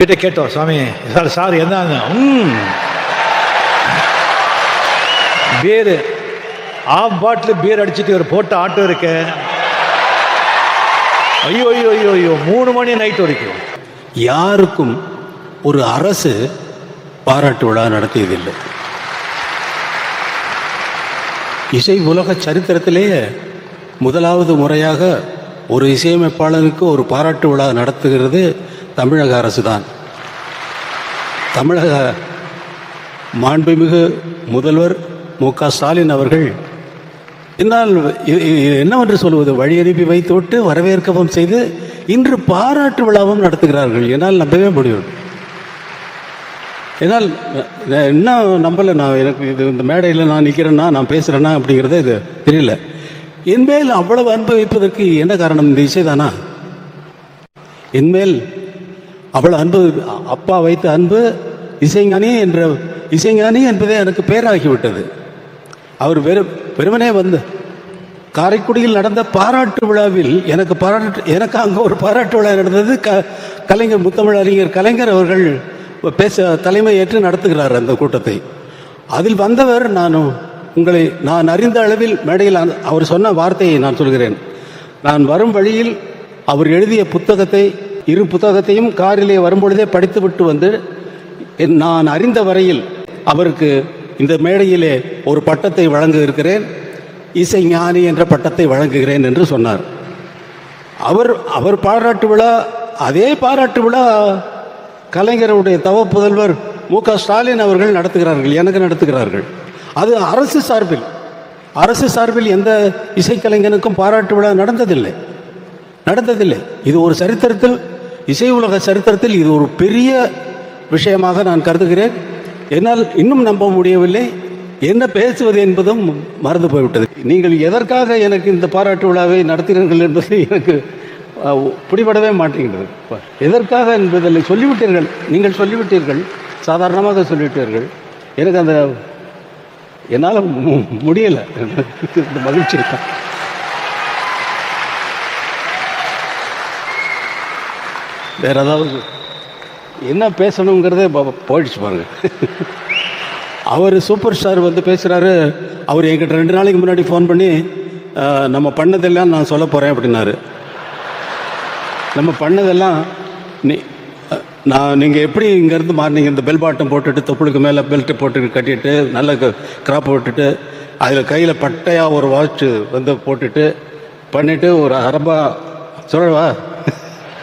கிட்ட கேட்டோம் சாமி சார் சார் என்ன ம் பீர் ஆஃப் பாட்டில் பீர் அடிச்சுட்டு ஒரு போட்ட ஆட்டோ இருக்கு. ஐயோ ஐயோ ஐயோ ஐயோ மூணு மணி நைட் வரைக்கும். யாருக்கும் ஒரு அரசு பாராட்டு விழா நடத்தியதில்லை. இசை உலக சரித்திரத்திலேயே முதலாவது முறையாக ஒரு இசையமைப்பாளருக்கு ஒரு பாராட்டு விழா நடத்துகிறது தமிழக அரசு தான் தமிழக மாண்புமிகு முதல்வர் மு க ஸ்டாலின் அவர்கள் என்னால் என்னவென்று சொல்வது? வழி அனுப்பி வைத்துவிட்டு வரவேற்கவும் செய்து இன்று பாராட்டு விழாவும் நடத்துகிறார்கள். என்னால் நம்பவே முடியும். என்னால் என்ன நம்பலை நான்? எனக்கு இது இந்த மேடையில் நான் நிற்கிறேன்னா நான் பேசுகிறேன்னா அப்படிங்கிறத இது தெரியல. என்மேல் அவ்வளவு அனுபவிப்பதற்கு என்ன காரணம்? இந்த இசைதானா? என்மேல் அவ்வளோ அன்பு அப்பா வைத்த அன்பு இசைஞானி என்ற இசைஞானி என்பதே எனக்கு பேராகிவிட்டது. அவர் வெறும் வெறுமனே வந்து காரைக்குடியில் நடந்த பாராட்டு விழாவில் எனக்கு பாராட்டு எனக்கு அங்கே ஒரு பாராட்டு விழா நடந்தது. க கலைஞர் முத்தமிழ் அறிஞர் கலைஞர் அவர்கள் பேச தலைமை ஏற்று நடத்துகிறார் அந்த கூட்டத்தை. அதில் வந்தவர் நான் உங்களை நான் அறிந்த அளவில் மேடையில் அவர் சொன்ன வார்த்தையை நான் சொல்கிறேன். நான் வரும் வழியில் அவர் எழுதிய புத்தகத்தை இரு புத்தகத்தையும் காரிலே வரும்பொழுதே படித்துவிட்டு வந்து என் நான் அறிந்த வரையில் அவருக்கு இந்த மேடையிலே ஒரு பட்டத்தை வழங்க இருக்கிறேன் இசை ஞானி என்ற பட்டத்தை வழங்குகிறேன் என்று சொன்னார். அவர் அவர் பாராட்டு விழா அதே பாராட்டு விழா கலைஞருடைய தவ புதல்வர் மு க ஸ்டாலின் அவர்கள் நடத்துகிறார்கள் எனக்கு நடத்துகிறார்கள். அது அரசு சார்பில் அரசு சார்பில் எந்த இசைக்கலைஞனுக்கும் பாராட்டு விழா நடந்ததில்லை. நடந்ததில்லை. இது ஒரு சரித்திரத்தில் இசை உலக சரித்திரத்தில் இது ஒரு பெரிய விஷயமாக நான் கருதுகிறேன். என்னால் இன்னும் நம்ப முடியவில்லை. என்ன பேசுவது என்பதும் மறந்து போய்விட்டது. நீங்கள் எதற்காக எனக்கு இந்த பாராட்டு விழாவை நடத்தினீர்கள் என்பது எனக்கு பிடிபடவே மாட்டேங்கிறது எதற்காக என்பதில் சொல்லிவிட்டீர்கள். நீங்கள் சொல்லிவிட்டீர்கள். சாதாரணமாக சொல்லிவிட்டீர்கள். எனக்கு அந்த என்னால் முடியலை. இந்த மகிழ்ச்சி தான். வேற ஏதாவது என்ன பேசணுங்கிறதே போயிடுச்சு பாருங்க. அவர் சூப்பர் ஸ்டார் வந்து பேசுகிறாரு அவர் என்கிட்ட ரெண்டு நாளைக்கு முன்னாடி ஃபோன் பண்ணி நம்ம பண்ணதெல்லாம் நான் சொல்ல போகிறேன் அப்படின்னாரு. நம்ம பண்ணதெல்லாம் நீ நான் நீங்கள் எப்படி இங்கேருந்து மாறினீங்க? இந்த பெல் பாட்டம் போட்டுட்டு தொப்புளுக்கு மேலே பெல்ட்டு போட்டு கட்டிட்டு நல்ல கிராப் போட்டுட்டு அதில் கையில் பட்டையாக ஒரு வாட்ச் வந்து போட்டுட்டு பண்ணிவிட்டு ஒரு அரபா சொல்லவா?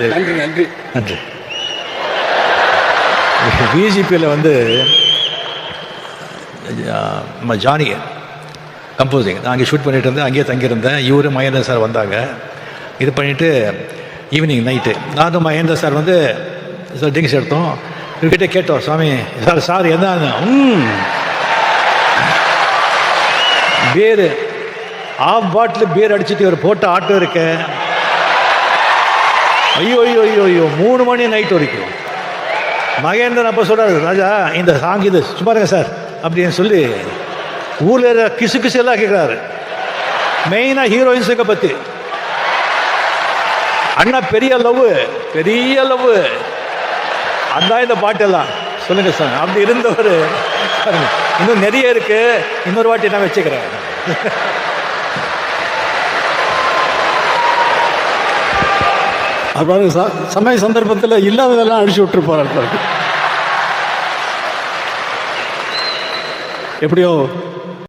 நன்றி நன்றி. நன்றி. பிஜிபியில் வந்து நம்ம ஜானி கம்போசிங். நான் அங்கே ஷூட் பண்ணிட்டு இருந்தேன் அங்கேயே தங்கியிருந்தேன். இவரு மகேந்திர சார் வந்தாங்க. இது பண்ணிவிட்டு ஈவினிங் நைட்டு நானும் மகேந்திர சார் வந்து சார் ட்ரிங்க்ஸ் எடுத்தோம். இவர்கிட்ட கேட்டோம் சாமி சார் சார் என்னங்க ம் பீர் ஆஃப் பாட்டில் பீர் அடிச்சிட்டு ஒரு போட்ட ஆட்டோ இருக்க. ஐயோ ஐயோ ஐயோ ஐயோ மூணு மணி நைட் வரைக்கும் மகேந்திரன் அப்போ சொல்கிறார் ராஜா இந்த சாங் இது சும்மா இருங்க சார் அப்படின்னு சொல்லி ஊரில் இருக்கிற கிசு கிசு எல்லாம் கேட்குறாரு மெயினாக ஹீரோயின்ஸுக்கு பற்றி அண்ணா பெரிய லவ் பெரிய லவ் அதான் இந்த பாட்டெல்லாம். சொல்லுங்க சார் அப்படி இருந்தவர் இன்னும் நிறைய இருக்கு. இன்னொரு வாட்டி நான் வச்சுக்கிறேன். அப்புறம் ச சமய சந்தர்ப்பத்தில் இல்லாததெல்லாம் அடிச்சு விட்டுருப்பார் பாருங்க. எப்படியோ